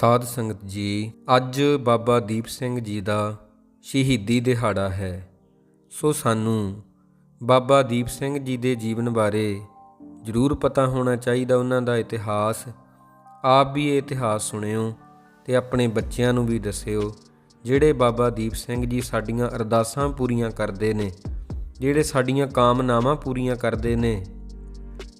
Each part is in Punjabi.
ਸਾਧ ਸੰਗਤ ਜੀ, ਅੱਜ ਬਾਬਾ ਦੀਪ ਸਿੰਘ ਜੀ ਦਾ ਸ਼ਹੀਦੀ ਦਿਹਾੜਾ ਹੈ। ਸੋ ਸਾਨੂੰ ਬਾਬਾ ਦੀਪ ਸਿੰਘ ਜੀ ਦੇ ਜੀਵਨ ਬਾਰੇ ਜ਼ਰੂਰ ਪਤਾ ਹੋਣਾ ਚਾਹੀਦਾ ਉਹਨਾਂ ਦਾ ਇਤਿਹਾਸ। ਆਪ ਵੀ ਇਹ ਇਤਿਹਾਸ ਸੁਣਿਓ ਤੇ ਆਪਣੇ ਬੱਚਿਆਂ ਨੂੰ ਵੀ ਦੱਸਿਓ, ਜਿਹੜੇ ਬਾਬਾ ਦੀਪ ਸਿੰਘ ਜੀ ਸਾਡੀਆਂ ਅਰਦਾਸਾਂ ਪੂਰੀਆਂ ਕਰਦੇ ਨੇ, ਜਿਹੜੇ ਸਾਡੀਆਂ ਕਾਮਨਾਵਾਂ ਪੂਰੀਆਂ ਕਰਦੇ ਨੇ।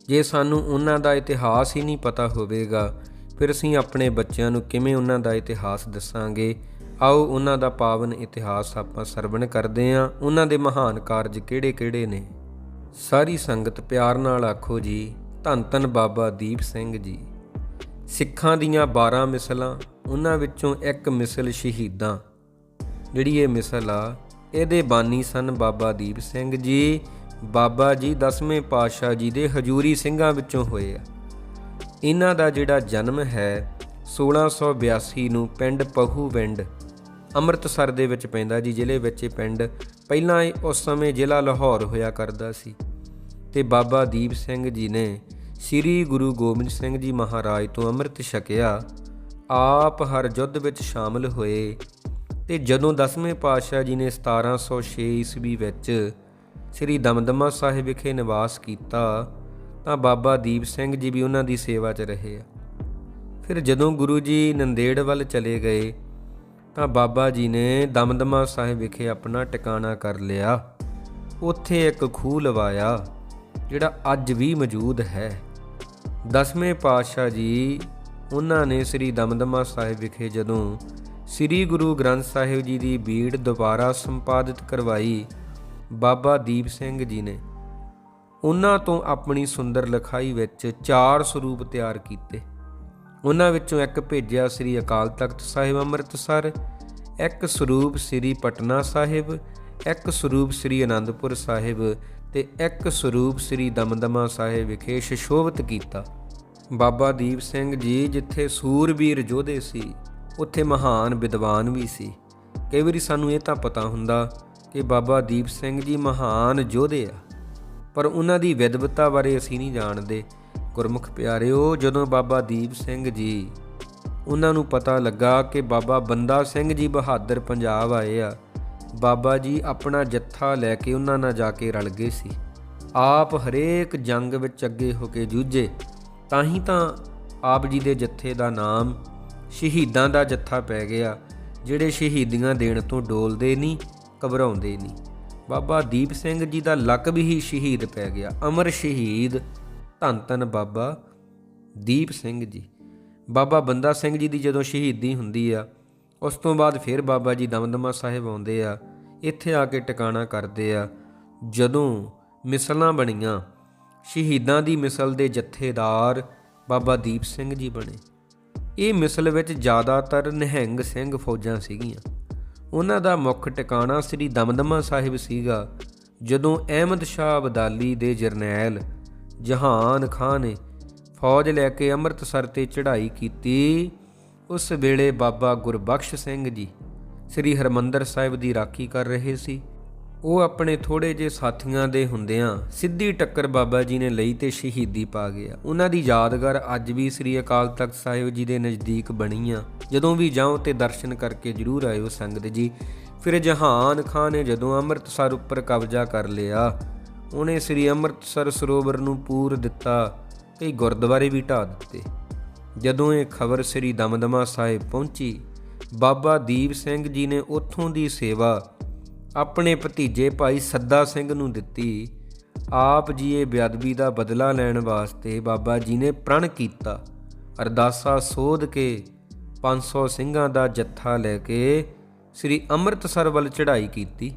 ਜੇ ਸਾਨੂੰ ਉਹਨਾਂ ਦਾ ਇਤਿਹਾਸ ਹੀ ਨਹੀਂ ਪਤਾ ਹੋਵੇਗਾ ਫਿਰ ਅਸੀਂ ਆਪਣੇ ਬੱਚਿਆਂ ਨੂੰ ਕਿਵੇਂ ਉਹਨਾਂ ਦਾ ਇਤਿਹਾਸ ਦੱਸਾਂਗੇ? ਆਓ ਉਹਨਾਂ ਦਾ ਪਾਵਨ ਇਤਿਹਾਸ ਆਪਾਂ ਸਰਵਣ ਕਰਦੇ ਹਾਂ। ਉਹਨਾਂ ਦੇ ਮਹਾਨ ਕਾਰਜ ਕਿਹੜੇ-ਕਿਹੜੇ ਨੇ? ਸਾਰੀ ਸੰਗਤ ਪਿਆਰ ਨਾਲ ਆਖੋ ਜੀ, ਧੰਨ ਧੰਨ ਬਾਬਾ ਦੀਪ ਸਿੰਘ ਜੀ। ਸਿੱਖਾਂ ਦੀਆਂ 12 ਮਿਸਲਾਂ, ਉਹਨਾਂ ਵਿੱਚੋਂ ਇੱਕ ਮਿਸਲ ਸ਼ਹੀਦਾਂ। ਜਿਹੜੀ ਇਹ ਮਿਸਲ ਆ, ਇਹਦੇ ਬਾਨੀ ਸਨ ਬਾਬਾ ਦੀਪ ਸਿੰਘ ਜੀ। ਬਾਬਾ ਜੀ 10ਵੇਂ ਪਾਤਸ਼ਾਹ ਜੀ ਦੇ ਹਜੂਰੀ ਸਿੰਘਾਂ ਵਿੱਚੋਂ ਹੋਏ ਆ। ਇਹਨਾਂ ਦਾ ਜਿਹੜਾ ਜਨਮ ਹੈ 1682 ਨੂੰ ਪਿੰਡ ਪਹੂਵਿੰਡ ਅੰਮ੍ਰਿਤਸਰ ਦੇ ਵਿੱਚ ਪੈਂਦਾ ਜੀ, ਜ਼ਿਲ੍ਹੇ ਵਿੱਚ ਇਹ ਪਿੰਡ ਪਹਿਲਾਂ ਇਹ ਉਸ ਸਮੇਂ ਜ਼ਿਲ੍ਹਾ ਲਾਹੌਰ ਹੋਇਆ ਕਰਦਾ ਸੀ। ਤੇ ਬਾਬਾ ਦੀਪ ਸਿੰਘ ਜੀ ਨੇ ਸ੍ਰੀ ਗੁਰੂ ਗੋਬਿੰਦ ਸਿੰਘ ਜੀ ਮਹਾਰਾਜ ਤੋਂ ਅੰਮ੍ਰਿਤ ਛਕਿਆ, ਆਪ ਹਰ ਯੁੱਧ ਵਿੱਚ ਸ਼ਾਮਲ ਹੋਏ ਤੇ ਜਦੋਂ 10ਵੇਂ ਪਾਤਸ਼ਾਹ ਜੀ ਨੇ 1706 ਈਸਵੀ ਵਿੱਚ ਸ੍ਰੀ ਦਮਦਮਾ ਸਾਹਿਬ ਵਿਖੇ ਨਿਵਾਸ ਕੀਤਾ ਤਾਂ ਬਾਬਾ ਦੀਪ ਸਿੰਘ ਜੀ ਵੀ ਉਹਨਾਂ ਦੀ ਸੇਵਾ 'ਚ ਰਹੇ ਆ। ਫਿਰ ਜਦੋਂ ਗੁਰੂ ਜੀ ਨੰਦੇੜ ਵੱਲ ਚਲੇ ਗਏ, ਤਾਂ ਬਾਬਾ ਜੀ ਨੇ ਦਮਦਮਾ ਸਾਹਿਬ ਵਿਖੇ ਆਪਣਾ ਟਿਕਾਣਾ ਕਰ ਲਿਆ। ਉੱਥੇ ਇੱਕ ਖੂਹ ਲਵਾਇਆ, ਜਿਹੜਾ ਅੱਜ ਵੀ ਮੌਜੂਦ ਹੈ। ਦਸਵੇਂ ਪਾਤਸ਼ਾਹ ਜੀ ਉਹਨਾਂ ਨੇ ਸ੍ਰੀ ਦਮਦਮਾ ਸਾਹਿਬ ਵਿਖੇ ਜਦੋਂ ਸ੍ਰੀ ਗੁਰੂ ਗ੍ਰੰਥ ਸਾਹਿਬ ਜੀ ਦੀ ਬੀੜ ਦੁਬਾਰਾ ਸੰਪਾਦਿਤ ਕਰਵਾਈ, ਬਾਬਾ ਦੀਪ ਸਿੰਘ ਜੀ ਨੇ ਉਹਨਾਂ ਤੋਂ ਆਪਣੀ ਸੁੰਦਰ ਲਿਖਾਈ ਵਿੱਚ ਚਾਰ ਸਰੂਪ ਤਿਆਰ ਕੀਤੇ। ਉਹਨਾਂ ਵਿੱਚੋਂ ਇੱਕ ਭੇਜਿਆ ਸ੍ਰੀ ਅਕਾਲ ਤਖਤ ਸਾਹਿਬ ਅੰਮ੍ਰਿਤਸਰ, ਇੱਕ ਸਰੂਪ ਸ੍ਰੀ ਪਟਨਾ ਸਾਹਿਬ, ਇੱਕ ਸਰੂਪ ਸ੍ਰੀ ਅਨੰਦਪੁਰ ਸਾਹਿਬ ਤੇ ਇੱਕ ਸਰੂਪ ਸ੍ਰੀ ਦਮਦਮਾ ਸਾਹਿਬ ਵਿਖੇ ਸ਼ਸ਼ੋਭਤ ਕੀਤਾ। ਬਾਬਾ ਦੀਪ ਸਿੰਘ ਜੀ ਜਿੱਥੇ ਸੂਰਬੀਰ ਯੋਧੇ ਸੀ, ਉੱਥੇ ਮਹਾਨ ਵਿਦਵਾਨ ਵੀ ਸੀ। ਕਈ ਵਾਰੀ ਸਾਨੂੰ ਇਹ ਤਾਂ ਪਤਾ ਹੁੰਦਾ ਕਿ ਬਾਬਾ ਦੀਪ ਸਿੰਘ ਜੀ ਮਹਾਨ ਯੋਧੇ ਆ। ਪਰ ਉਹਨਾਂ ਦੀ ਵਿਦਵਤਾ ਬਾਰੇ ਅਸੀਂ ਨਹੀਂ ਜਾਣਦੇ। ਗੁਰਮੁਖ ਪਿਆਰਿਓ, ਜਦੋਂ ਬਾਬਾ ਦੀਪ ਸਿੰਘ ਜੀ ਉਹਨਾਂ ਨੂੰ ਪਤਾ ਲੱਗਾ ਕਿ ਬਾਬਾ ਬੰਦਾ ਸਿੰਘ ਜੀ ਬਹਾਦਰ ਪੰਜਾਬ ਆਏ ਆ, ਬਾਬਾ ਜੀ ਆਪਣਾ ਜੱਥਾ ਲੈ ਕੇ ਉਹਨਾਂ ਨਾਲ ਜਾ ਕੇ ਰਲ ਗਏ ਸੀ। ਆਪ ਹਰੇਕ ਜੰਗ ਵਿੱਚ ਅੱਗੇ ਹੋ ਕੇ ਜੂਝੇ, ਤਾਂ ਹੀ ਤਾਂ ਆਪ ਜੀ ਦੇ ਜੱਥੇ ਦਾ ਨਾਮ ਸ਼ਹੀਦਾਂ ਦਾ ਜੱਥਾ ਪੈ ਗਿਆ, ਜਿਹੜੇ ਸ਼ਹੀਦੀਆਂ ਦੇਣ ਤੋਂ ਡੋਲਦੇ ਨਹੀਂ, ਘਬਰਾਉਂਦੇ ਨਹੀਂ। ਬਾਬਾ ਦੀਪ ਸਿੰਘ ਜੀ ਦਾ ਲਕਬ ਹੀ ਸ਼ਹੀਦ ਪੈ ਗਿਆ। ਅਮਰ ਸ਼ਹੀਦ ਧੰਨ ਧੰਨ ਬਾਬਾ ਦੀਪ ਸਿੰਘ ਜੀ। ਬਾਬਾ ਬੰਦਾ ਸਿੰਘ ਜੀ ਦੀ ਜਦੋਂ ਸ਼ਹੀਦੀ ਹੁੰਦੀ ਆ, ਉਸ ਤੋਂ ਬਾਅਦ ਫਿਰ ਬਾਬਾ ਜੀ ਦਮਦਮਾ ਸਾਹਿਬ ਆਉਂਦੇ ਆ, ਇੱਥੇ ਆ ਕੇ ਟਿਕਾਣਾ ਕਰਦੇ ਆ। ਜਦੋਂ ਮਿਸਲਾਂ ਬਣੀਆਂ, ਸ਼ਹੀਦਾਂ ਦੀ ਮਿਸਲ ਦੇ ਜਥੇਦਾਰ ਬਾਬਾ ਦੀਪ ਸਿੰਘ ਜੀ ਬਣੇ। ਇਹ ਮਿਸਲ ਵਿੱਚ ਜ਼ਿਆਦਾਤਰ ਨਿਹੰਗ ਸਿੰਘ ਫੌਜਾਂ ਸੀਗੀਆਂ। ਉਹਨਾਂ ਦਾ ਮੁੱਖ ਟਿਕਾਣਾ ਸ੍ਰੀ ਦਮਦਮਾ ਸਾਹਿਬ ਸੀਗਾ, ਜਦੋਂ ਅਹਿਮਦ ਸ਼ਾਹ ਅਬਦਾਲੀ ਦੇ ਜਰਨੈਲ ਜਹਾਨ ਖਾਨ ਨੇ ਫੌਜ ਲੈ ਕੇ ਅੰਮ੍ਰਿਤਸਰ ਤੇ ਚੜ੍ਹਾਈ ਕੀਤੀ। ਉਸ ਵੇਲੇ ਬਾਬਾ ਗੁਰਬਖਸ਼ ਸਿੰਘ ਜੀ ਸ੍ਰੀ ਹਰਮੰਦਰ ਸਾਹਿਬ ਦੀ ਰਾਖੀ ਕਰ ਰਹੇ ਸੀ। ਉਹ ਆਪਣੇ ਥੋੜੇ ਜਿਹੇ ਸਾਥੀਆਂ ਦੇ ਹੁੰਦਿਆਂ ਸਿੱਧੀ ਟੱਕਰ ਬਾਬਾ ਜੀ ਨੇ ਲਈ ਤੇ ਸ਼ਹੀਦੀ ਪਾ ਗਿਆ। ਉਹਨਾਂ ਦੀ ਯਾਦਗਾਰ ਅੱਜ ਵੀ ਸ੍ਰੀ ਅਕਾਲ ਤਖਤ ਸਾਹਿਬ ਜੀ ਦੇ ਨਜ਼ਦੀਕ ਬਣੀ ਆ। ਜਦੋਂ ਵੀ ਜਾਓ ਤੇ ਦਰਸ਼ਨ ਕਰਕੇ ਜਰੂਰ ਆਇਓ ਸੰਗਤ ਜੀ। ਫਿਰ ਜਹਾਨ ਖਾਨ ਨੇ ਜਦੋਂ ਅੰਮ੍ਰਿਤਸਰ ਉੱਪਰ ਕਬਜ਼ਾ ਕਰ ਲਿਆ, ਉਹਨੇ ਸ੍ਰੀ ਅੰਮ੍ਰਿਤਸਰ ਸਰੋਵਰ ਨੂੰ ਪੂਰ ਦਿੱਤਾ ਕਈ ਗੁਰਦੁਆਰੇ ਵੀ ਢਾ ਦਿੱਤੇ। ਜਦੋਂ ਇਹ ਖਬਰ ਸ੍ਰੀ ਦਮਦਮਾ ਸਾਹਿਬ ਪਹੁੰਚੀ, ਬਾਬਾ ਦੀਪ ਸਿੰਘ ਜੀ ਨੇ ਉੱਥੋਂ ਦੀ ਸੇਵਾ ਆਪਣੇ ਭਤੀਜੇ ਭਾਈ ਸੱਦਾ ਸਿੰਘ ਨੂੰ ਦਿੱਤੀ, ਆਪ ਜੀ ਇਹ ਬੇਅਦਬੀ ਦਾ ਬਦਲਾ ਲੈਣ ਵਾਸਤੇ ਬਾਬਾ ਜੀ ਨੇ ਪ੍ਰਣ ਕੀਤਾ। ਅਰਦਾਸਾ ਸੋਧ ਕੇ 500 ਸਿੰਘਾਂ ਦਾ ਜੱਥਾ ਲੈ ਕੇ ਸ੍ਰੀ ਅੰਮ੍ਰਿਤਸਰ ਵੱਲ ਚੜ੍ਹਾਈ ਕੀਤੀ।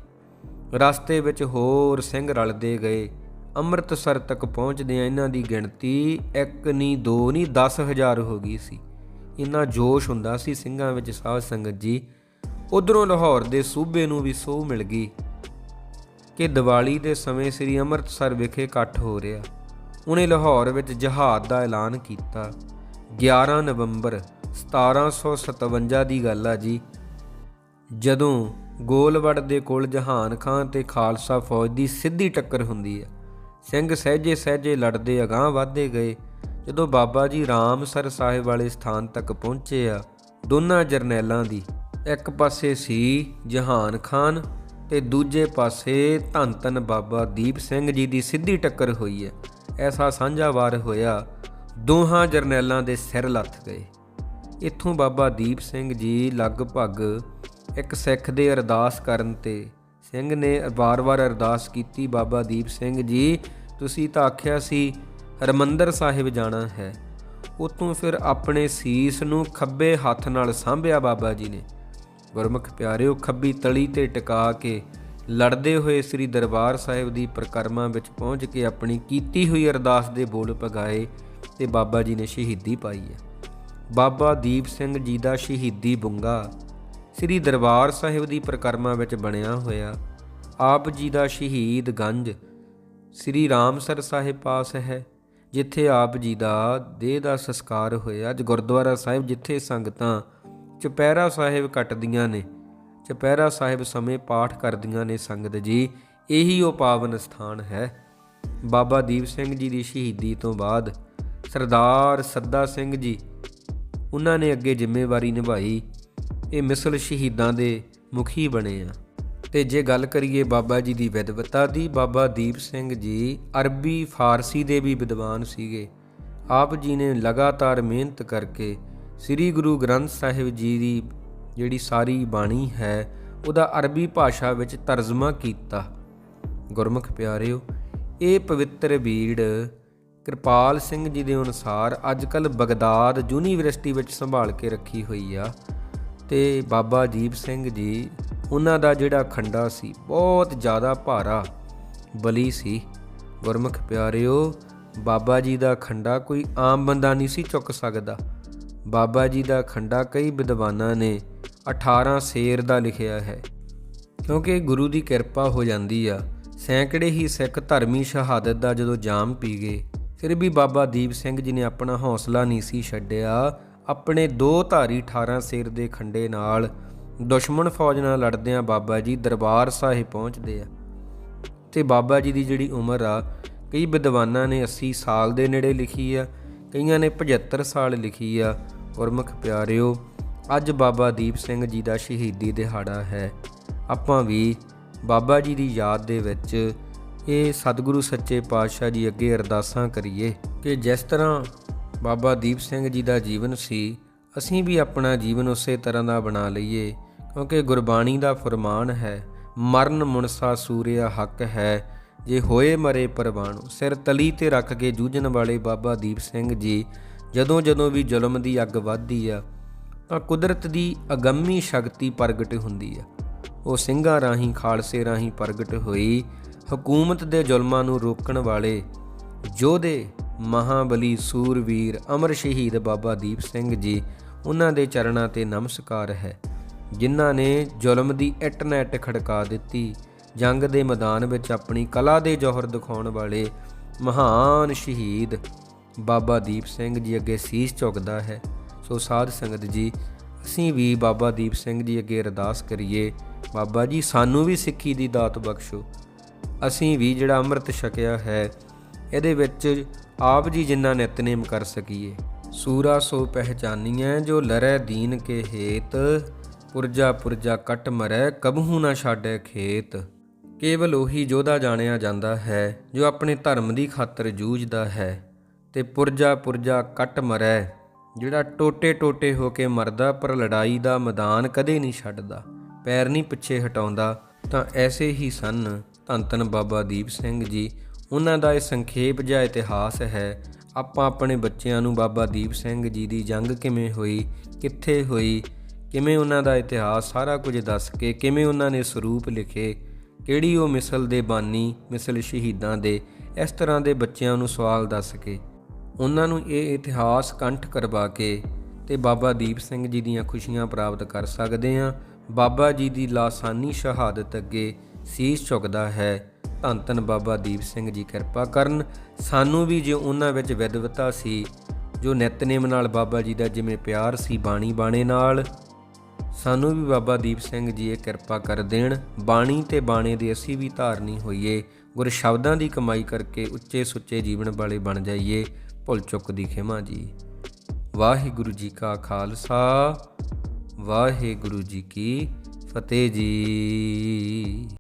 ਰਸਤੇ ਵਿੱਚ ਹੋਰ ਸਿੰਘ ਰਲਦੇ ਗਏ। ਅੰਮ੍ਰਿਤਸਰ ਤੱਕ ਪਹੁੰਚਦਿਆਂ ਇਹਨਾਂ ਦੀ ਗਿਣਤੀ ਇੱਕ ਨਹੀਂ ਦੋ ਨਹੀਂ 10000 ਹੋ ਗਈ ਸੀ। ਇੰਨਾ ਜੋਸ਼ ਹੁੰਦਾ ਸੀ ਸਿੰਘਾਂ ਵਿੱਚ ਸਾਧ ਸੰਗਤ ਜੀ। ਉਧਰੋਂ ਲਾਹੌਰ ਦੇ ਸੂਬੇ ਨੂੰ ਵੀ ਸੋਹ ਮਿਲ ਗਈ ਕਿ ਦੀਵਾਲੀ ਦੇ ਸਮੇਂ ਸ੍ਰੀ ਅੰਮ੍ਰਿਤਸਰ ਵਿਖੇ ਇਕੱਠ ਹੋ ਰਿਹਾ। ਉਹਨੇ ਲਾਹੌਰ ਵਿੱਚ ਜਹਾਦ ਦਾ ਐਲਾਨ ਕੀਤਾ। 11 ਨਵੰਬਰ 1757 ਦੀ ਗੱਲ ਆ ਜੀ। ਜਦੋਂ ਗੋਲਵੜ ਦੇ ਕੋਲ ਜਹਾਨ ਖਾਨ ਤੇ ਖਾਲਸਾ ਫੌਜ ਦੀ ਸਿੱਧੀ ਟੱਕਰ ਹੁੰਦੀ ਹੈ ਸਿੰਘ ਸਹਿਜੇ ਸਹਿਜੇ ਲੜਦੇ, ਅਗਾਹ ਵਧਦੇ ਗਏ। ਜਦੋਂ ਬਾਬਾ ਜੀ ਰਾਮਸਰ ਸਾਹਿਬ ਵਾਲੇ ਸਥਾਨ ਤੱਕ ਪਹੁੰਚੇ ਆ, ਦੋਨਾਂ ਜਰਨੈਲਾਂ ਦੀ ਇੱਕ ਪਾਸੇ ਸੀ ਜਹਾਨ ਖਾਨ ਤੇ ਦੂਜੇ ਪਾਸੇ ਧੰਨ ਧੰਨ ਬਾਬਾ ਦੀਪ ਸਿੰਘ ਜੀ ਦੀ ਸਿੱਧੀ ਟੱਕਰ ਹੋਈ ਹੈ। ਐਸਾ ਸਾਂਝਾ ਵਾਰ ਹੋਇਆ, ਦੋਹਾਂ ਜਰਨੈਲਾਂ ਦੇ ਸਿਰ ਲੱਥ ਗਏ। ਇੱਥੋਂ ਬਾਬਾ ਦੀਪ ਸਿੰਘ ਜੀ ਲਗਭਗ ਇੱਕ ਸਿੱਖ ਦੇ ਅਰਦਾਸ ਕਰਨ ਤੇ ਸਿੰਘ ਨੇ ਵਾਰ-ਵਾਰ ਅਰਦਾਸ ਕੀਤੀ, ਬਾਬਾ ਦੀਪ ਸਿੰਘ ਜੀ, ਤੁਸੀਂ ਤਾਂ ਆਖਿਆ ਸੀ ਹਰਮੰਦਰ ਸਾਹਿਬ ਜਾਣਾ ਹੈ। ਉਤੋਂ ਫਿਰ ਆਪਣੇ ਸੀਸ ਨੂੰ ਖੱਬੇ ਹੱਥ ਨਾਲ ਸਾਂਭਿਆ ਬਾਬਾ ਜੀ ਨੇ। ਗੁਰਮੁਖ ਪਿਆਰਿਓ, ਖੱਬੀ ਤਲੀ ਤੇ ਟਿਕਾ ਕੇ ਲੜਦੇ ਹੋਏ ਸ੍ਰੀ ਦਰਬਾਰ ਸਾਹਿਬ ਦੀ ਪ੍ਰਕਰਮਾ ਵਿੱਚ ਪਹੁੰਚ ਕੇ ਆਪਣੀ ਕੀਤੀ ਹੋਈ ਅਰਦਾਸ ਦੇ ਬੋਲ ਪਗਾਏ ਤੇ ਬਾਬਾ ਜੀ ਨੇ ਸ਼ਹੀਦੀ ਪਾਈ ਹੈ। ਬਾਬਾ ਦੀਪ ਸਿੰਘ ਜੀ ਦਾ ਸ਼ਹੀਦੀ ਬੁੰਗਾ ਸ੍ਰੀ ਦਰਬਾਰ ਸਾਹਿਬ ਦੀ ਪ੍ਰਕਰਮਾ ਵਿੱਚ ਬਣਿਆ ਹੋਇਆ। ਆਪ ਜੀ ਦਾ ਸ਼ਹੀਦ ਗੰਜ ਸ੍ਰੀ ਰਾਮਸਰ ਸਾਹਿਬ ਪਾਸ ਹੈ, ਜਿੱਥੇ ਆਪ ਜੀ ਦਾ ਦੇਹ ਦਾ ਸੰਸਕਾਰ ਹੋਇਆ। ਅੱਜ ਗੁਰਦੁਆਰਾ ਸਾਹਿਬ ਜਿੱਥੇ ਸੰਗਤਾਂ ਚੁਪਹਿਰਾ ਸਾਹਿਬ ਕੱਟਦੀਆਂ ਨੇ, ਚੁਪਹਿਰਾ ਸਾਹਿਬ ਸਮੇਂ ਪਾਠ ਕਰਦੀਆਂ ਨੇ ਸੰਗਤ ਜੀ, ਇਹੀ ਉਹ ਪਾਵਨ ਸਥਾਨ ਹੈ। ਬਾਬਾ ਦੀਪ ਸਿੰਘ ਜੀ ਦੀ ਸ਼ਹੀਦੀ ਤੋਂ ਬਾਅਦ ਸਰਦਾਰ ਸੱਦਾ ਸਿੰਘ ਜੀ, ਉਹਨਾਂ ਨੇ ਅੱਗੇ ਜ਼ਿੰਮੇਵਾਰੀ ਨਿਭਾਈ, ਇਹ ਮਿਸਲ ਸ਼ਹੀਦਾਂ ਦੇ ਮੁਖੀ ਬਣੇ ਆ। ਤੇ ਜੇ ਗੱਲ ਕਰੀਏ ਬਾਬਾ ਜੀ ਦੀ ਵਿਦਵਤਾ ਦੀ, ਬਾਬਾ ਦੀਪ ਸਿੰਘ ਜੀ ਅਰਬੀ ਫਾਰਸੀ ਦੇ ਵੀ ਵਿਦਵਾਨ ਸੀਗੇ। ਆਪ ਜੀ ਨੇ ਲਗਾਤਾਰ ਮਿਹਨਤ ਕਰਕੇ ਸ੍ਰੀ ਗੁਰੂ ਗ੍ਰੰਥ ਸਾਹਿਬ ਜੀ ਦੀ ਜਿਹੜੀ ਸਾਰੀ ਬਾਣੀ ਹੈ, ਉਹਦਾ ਅਰਬੀ ਭਾਸ਼ਾ ਵਿੱਚ ਤਰਜਮਾ ਕੀਤਾ। ਗੁਰਮੁਖ ਪਿਆਰਿਓ, ਇਹ ਪਵਿੱਤਰ ਬੀੜ ਕਿਰਪਾਲ ਸਿੰਘ ਜੀ ਦੇ ਅਨੁਸਾਰ ਅੱਜਕੱਲ ਬਗਦਾਦ ਯੂਨੀਵਰਸਿਟੀ ਵਿੱਚ ਸੰਭਾਲ ਕੇ ਰੱਖੀ ਹੋਈ ਆ ਤੇ ਬਾਬਾ ਦੀਪ ਸਿੰਘ ਜੀ, ਉਹਨਾਂ ਦਾ ਜਿਹੜਾ ਖੰਡਾ ਸੀ, ਬਹੁਤ ਜ਼ਿਆਦਾ ਭਾਰਾ, ਬਲੀ ਸੀ। ਗੁਰਮੁਖ ਪਿਆਰਿਓ, ਬਾਬਾ ਜੀ ਦਾ ਖੰਡਾ ਕੋਈ ਆਮ ਬੰਦਾ ਨਹੀਂ ਸੀ ਚੁੱਕ ਸਕਦਾ। ਬਾਬਾ ਜੀ ਦਾ ਖੰਡਾ ਕਈ ਵਿਦਵਾਨਾਂ ਨੇ 18 ਸੇਰ ਦਾ ਲਿਖਿਆ ਹੈ। ਕਿਉਂਕਿ ਗੁਰੂ ਦੀ ਕਿਰਪਾ ਹੋ ਜਾਂਦੀ ਆ, ਸੈਂਕੜੇ ਹੀ ਸਿੱਖ ਧਰਮੀ ਸ਼ਹਾਦਤ ਦਾ ਜਦੋਂ ਜਾਮ ਪੀ ਗਏ, ਫਿਰ ਵੀ ਬਾਬਾ ਦੀਪ ਸਿੰਘ ਜੀ ਨੇ ਆਪਣਾ ਹੌਸਲਾ ਨਹੀਂ ਸੀ ਛੱਡਿਆ। ਆਪਣੇ ਦੋ ਧਾਰੀ 18 ਸਿਰ ਦੇ ਖੰਡੇ ਨਾਲ ਦੁਸ਼ਮਣ ਫੌਜ ਨਾਲ ਲੜਦਿਆਂ ਬਾਬਾ ਜੀ ਦਰਬਾਰ ਸਾਹਿਬ ਪਹੁੰਚਦੇ ਆ। ਤੇ ਬਾਬਾ ਜੀ ਦੀ ਜਿਹੜੀ ਉਮਰ ਆ, ਕਈ ਵਿਦਵਾਨਾਂ ਨੇ 80 ਸਾਲ ਦੇ ਨੇੜੇ ਲਿਖੀ ਆ ਕਈਆਂ ਨੇ 75 ਸਾਲ ਲਿਖੀ ਆ। ਗੁਰਮੁਖ ਪਿਆਰਿਓ, ਅੱਜ ਬਾਬਾ ਦੀਪ ਸਿੰਘ ਜੀ ਦਾ ਸ਼ਹੀਦੀ ਦਿਹਾੜਾ ਹੈ। ਆਪਾਂ ਵੀ ਬਾਬਾ ਜੀ ਦੀ ਯਾਦ ਦੇ ਵਿੱਚ ਇਹ ਸਤਿਗੁਰੂ ਸੱਚੇ ਪਾਤਸ਼ਾਹ ਜੀ ਅੱਗੇ ਅਰਦਾਸਾਂ ਕਰੀਏ ਕਿ ਜਿਸ ਤਰ੍ਹਾਂ ਬਾਬਾ ਦੀਪ ਸਿੰਘ ਜੀ ਦਾ ਜੀਵਨ ਸੀ, ਅਸੀਂ ਵੀ ਆਪਣਾ ਜੀਵਨ ਉਸੇ ਤਰ੍ਹਾਂ ਦਾ ਬਣਾ ਲਈਏ, ਕਿਉਂਕਿ ਗੁਰਬਾਣੀ ਦਾ ਫਰਮਾਨ ਹੈ, ਮਰਨ ਮੁਨਸਾ ਸੂਰਿਆ ਹੱਕ ਹੈ ਜੇ ਹੋਏ ਮਰੇ ਪਰਵਾਣੂ, ਸਿਰ ਤਲੀ ਤੇ ਰੱਖ ਕੇ ਜੂਝਣ ਵਾਲੇ ਬਾਬਾ ਦੀਪ ਸਿੰਘ ਜੀ ਜਦੋਂ ਜਦੋਂ ਵੀ ਜ਼ੁਲਮ ਦੀ ਅੱਗ ਵੱਧਦੀ ਆ, ਤਾਂ ਕੁਦਰਤ ਦੀ ਅਗੰਮੀ ਸ਼ਕਤੀ ਪ੍ਰਗਟ ਹੁੰਦੀ ਆ। ਉਹ ਸਿੰਘਾਂ ਰਾਹੀਂ, ਖਾਲਸੇ ਰਾਹੀਂ ਪ੍ਰਗਟ ਹੋਈ, ਹਕੂਮਤ ਦੇ ਜ਼ੁਲਮਾਂ ਨੂੰ ਰੋਕਣ ਵਾਲੇ ਯੋਧੇ, ਮਹਾਬਲੀ ਸੂਰਵੀਰ, ਅਮਰ ਸ਼ਹੀਦ ਬਾਬਾ ਦੀਪ ਸਿੰਘ ਜੀ, ਉਹਨਾਂ ਦੇ ਚਰਨਾਂ ਤੇ ਨਮਸਕਾਰ ਹੈ, ਜਿਨ੍ਹਾਂ ਨੇ ਜ਼ੁਲਮ ਦੀ ਇੱਟ ਨਾ ਇੱਟ ਖੜਕਾ ਦਿੱਤੀ ਜੰਗ ਦੇ ਮੈਦਾਨ ਵਿੱਚ ਆਪਣੀ ਕਲਾ ਦੇ ਜੋਹਰ ਦਿਖਾਉਣ ਵਾਲੇ ਮਹਾਨ ਸ਼ਹੀਦ ਬਾਬਾ ਦੀਪ ਸਿੰਘ ਜੀ ਅੱਗੇ ਸੀਸ ਝੁਕਦਾ ਹੈ। ਸੋ ਸਾਧ ਸੰਗਤ ਜੀ, ਅਸੀਂ ਵੀ ਬਾਬਾ ਦੀਪ ਸਿੰਘ ਜੀ ਅੱਗੇ ਅਰਦਾਸ ਕਰੀਏ, ਬਾਬਾ ਜੀ ਸਾਨੂੰ ਵੀ ਸਿੱਖੀ ਦੀ ਦਾਤ ਬਖਸ਼ੋ। ਅਸੀਂ ਵੀ ਜਿਹੜਾ ਅੰਮ੍ਰਿਤ ਛਕਿਆ ਹੈ, ਇਹਦੇ ਵਿੱਚ ਆਪ ਜੀ ਜਿੰਨਾ ਨਿਤਨੇਮ ਕਰ ਸਕੀਏ। ਸੂਰਾ ਸੋ ਪਹਿਚਾਨੀਐ, ਜੋ ਲਰੈ ਦੀਨ ਕੇ ਹੇਤ, ਪੁਰਜਾ ਪੁਰਜਾ ਕਟ ਮਰੈ, ਕਬਹੂ ਨਾ ਛਾੜੈ ਖੇਤ। ਕੇਵਲ ਉਹੀ ਯੋਧਾ ਜਾਣਿਆ ਜਾਂਦਾ ਹੈ, ਜੋ ਆਪਣੇ ਧਰਮ ਦੀ ਖਾਤਰ ਜੂਝਦਾ ਹੈ ਤੇ ਪੁਰਜਾ ਪੁਰਜਾ ਕੱਟ ਮਰੈ, ਜਿਹੜਾ ਟੋਟੇ ਟੋਟੇ ਹੋ ਕੇ ਮਰਦਾ ਪਰ ਲੜਾਈ ਦਾ ਮੈਦਾਨ ਕਦੇ ਨਹੀਂ ਛੱਡਦਾ, ਪੈਰ ਨਹੀਂ ਪਿੱਛੇ ਹਟਾਉਂਦਾ। ਤਾਂ ਐਸੇ ਹੀ ਸਨ ਧੰਨ ਧੰਨ ਬਾਬਾ ਦੀਪ ਸਿੰਘ ਜੀ। ਉਹਨਾਂ ਦਾ ਇਹ ਸੰਖੇਪ ਜਿਹਾ ਇਤਿਹਾਸ ਹੈ, ਆਪਾਂ ਆਪਣੇ ਬੱਚਿਆਂ ਨੂੰ ਬਾਬਾ ਦੀਪ ਸਿੰਘ ਜੀ ਦੀ ਜੰਗ ਕਿਵੇਂ ਹੋਈ, ਕਿੱਥੇ ਹੋਈ, ਕਿਵੇਂ ਉਹਨਾਂ ਦਾ ਇਤਿਹਾਸ ਸਾਰਾ ਕੁਝ ਦੱਸ ਕੇ ਕਿਵੇਂ ਉਹਨਾਂ ਨੇ ਸਰੂਪ ਲਿਖੇ ਕਿਹੜੀ ਉਹ ਮਿਸਲ ਦੇ ਬਾਨੀ, ਮਿਸਲ ਸ਼ਹੀਦਾਂ ਦੇ, ਇਸ ਤਰ੍ਹਾਂ ਦੇ ਬੱਚਿਆਂ ਨੂੰ ਸਵਾਲ ਦੱਸ ਕੇ। ਉਹਨਾਂ ਨੂੰ ਇਹ ਇਤਿਹਾਸ ਕੰਠ ਕਰਵਾ ਕੇ ਤੇ ਬਾਬਾ ਦੀਪ ਸਿੰਘ ਜੀ ਦੀਆਂ ਖੁਸ਼ੀਆਂ ਪ੍ਰਾਪਤ ਕਰ ਸਕਦੇ ਹਾਂ। ਬਾਬਾ ਜੀ ਦੀ ਲਾਸਾਨੀ ਸ਼ਹਾਦਤ ਅੱਗੇ ਸੀਸ ਝੁਕਦਾ ਹੈ। ਧੰਨ ਧੰਨ ਬਾਬਾ ਦੀਪ ਸਿੰਘ ਜੀ ਕਿਰਪਾ ਕਰਨ। ਸਾਨੂੰ ਵੀ ਜੇ ਉਹਨਾਂ ਵਿੱਚ ਵਿਦਵਤਾ ਸੀ, ਜੋ ਨਿਤਨੇਮ ਨਾਲ ਬਾਬਾ ਜੀ ਦਾ ਜਿਵੇਂ ਪਿਆਰ ਸੀ ਬਾਣੀ ਬਾਣੇ ਨਾਲ ਸਾਨੂੰ ਵੀ ਬਾਬਾ ਦੀਪ ਸਿੰਘ ਜੀ ਇਹ ਕਿਰਪਾ ਕਰ ਦੇਣ। ਬਾਣੀ ਤੇ ਬਾਣੇ ਦੇ ਅਸੀਂ ਵੀ ਧਾਰਨੀ ਹੋਈਏ। ਗੁਰ ਸ਼ਬਦਾਂ ਦੀ ਕਮਾਈ ਕਰਕੇ ਉੱਚੇ ਸੁੱਚੇ ਜੀਵਨ ਵਾਲੇ ਬਣ ਜਾਈਏ। ਭੁੱਲ ਚੁੱਕ ਦੀ ਖਿਮਾ ਜੀ। ਵਾਹਿਗੁਰੂ ਜੀ ਕਾ ਖਾਲਸਾ। ਵਾਹਿਗੁਰੂ ਜੀ ਕੀ ਫਤਿਹ ਜੀ।